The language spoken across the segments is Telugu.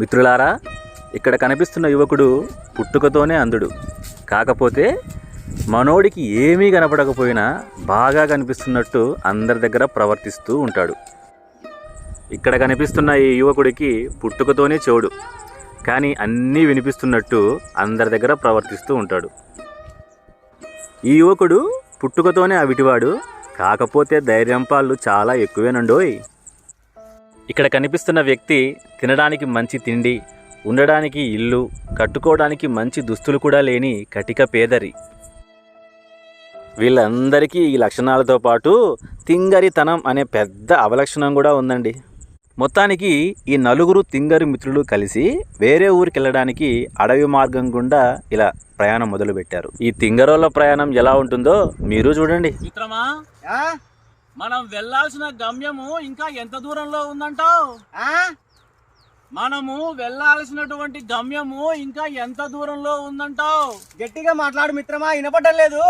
మిత్రులారా ఇక్కడ కనిపిస్తున్న యువకుడు పుట్టుకతోనే అందుడు కాకపోతే మనోడికి ఏమీ కనపడకపోయినా బాగా కనిపిస్తున్నట్టు అందరి దగ్గర ప్రవర్తిస్తూ ఉంటాడు. ఇక్కడ కనిపిస్తున్న ఈ యువకుడికి పుట్టుకతోనే చెవుడు. కానీ అన్నీ వినిపిస్తున్నట్టు అందరి దగ్గర ప్రవర్తిస్తూ ఉంటాడు. ఈ యువకుడు పుట్టుకతోనే అవిటివాడు. కాకపోతే ధైర్యం పాళ్ళు చాలా ఎక్కువేనండోయ్. ఇక్కడ కనిపిస్తున్న వ్యక్తి తినడానికి మంచి తిండి ఉండడానికి ఇల్లు కట్టుకోవడానికి మంచి దుస్తులు కూడా లేని కటిక పేదరి. వీళ్ళందరికీ ఈ లక్షణాలతో పాటు తింగరితనం అనే పెద్ద అవలక్షణం కూడా ఉందండి. మొత్తానికి ఈ నలుగురు తింగరి మిత్రులు కలిసి వేరే ఊరికి వెళ్ళడానికి అడవి మార్గం గుండా ఇలా ప్రయాణం మొదలుపెట్టారు. ఈ తింగరోళ్ళ ప్రయాణం ఎలా ఉంటుందో మీరు చూడండి. మిత్రమా ఆ? మనం వెళ్ళాల్సిన గమ్యము ఇంకా ఎంత దూరంలో ఉందంటావు? మనము వెళ్ళాల్సినటువంటి గమ్యము ఇంకా ఎంత దూరంలో ఉందంటావు? గట్టిగా మాట్లాడు మిత్రమా వినపడడం లేదు.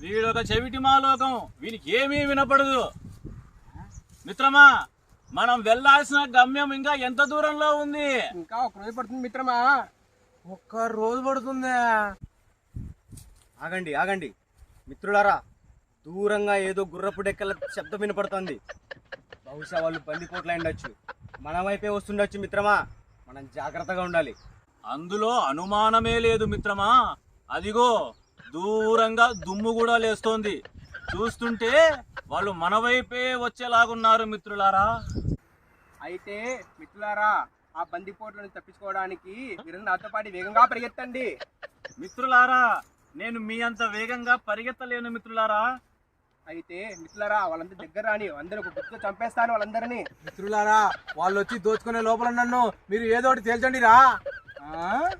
వీడొక చెవిటి మాలోకం వీనికి ఏమీ వినపడదు. మిత్రమా మనం వెళ్ళాల్సిన గమ్యం ఇంకా ఎంత దూరంలో ఉంది? ఇంకా ఒక రోజు పడుతుంది మిత్రమా. ఒక్క రోజు పడుతుంది. ఆగండి ఆగండి. మిత్రులారా దూరంగా ఏదో గుర్రపు డెక్కల శబ్దం వినపడుతుంది. బహుశా వాళ్ళు బందిపోట్ల ఉండొచ్చు మన వైపే వస్తుండొచ్చు మిత్రమా. మనం జాగ్రత్తగా ఉండాలి. అందులో అనుమానమే లేదు మిత్రమా. అదిగో దూరంగా దుమ్ము కూడా లేస్తోంది. చూస్తుంటే వాళ్ళు మన వైపే వచ్చేలాగున్నారు మిత్రులారా. అయితే మిత్రులారా ఆ బందిపోట్లను తప్పించుకోవడానికి మీరు నాతో పాటు వేగంగా పరిగెత్తండి. మిత్రులారా నేను మీ అంత వేగంగా పరిగెత్తలేను మిత్రులారా. అయితే మిత్రులారా వాళ్ళందరి దగ్గర రాని అందరూ ఒక గుర్తు చంపేస్తాను వాళ్ళందరినీ. మిత్రులారా వాళ్ళు వచ్చి దోచుకునే లోపల నన్ను మీరు ఏదో ఒకటి తేల్చండి రా. ఆ?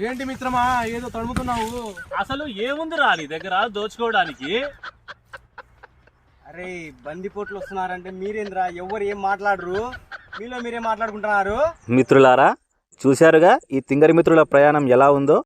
ఏంటి మిత్రమా ఏదో తడుముతున్నావు? అసలు ఏముంది రా నీ దగ్గర దోచుకోవడానికి? అరే బందిపోట్లు వస్తున్నారంటే మీరేంద్రా? ఎవరు ఏం మాట్లాడరు? మీలో మీరేం మాట్లాడుకుంటున్నారు? మిత్రులారా చూశారుగా ఈ తింగరి మిత్రుల ప్రయాణం ఎలా ఉందో?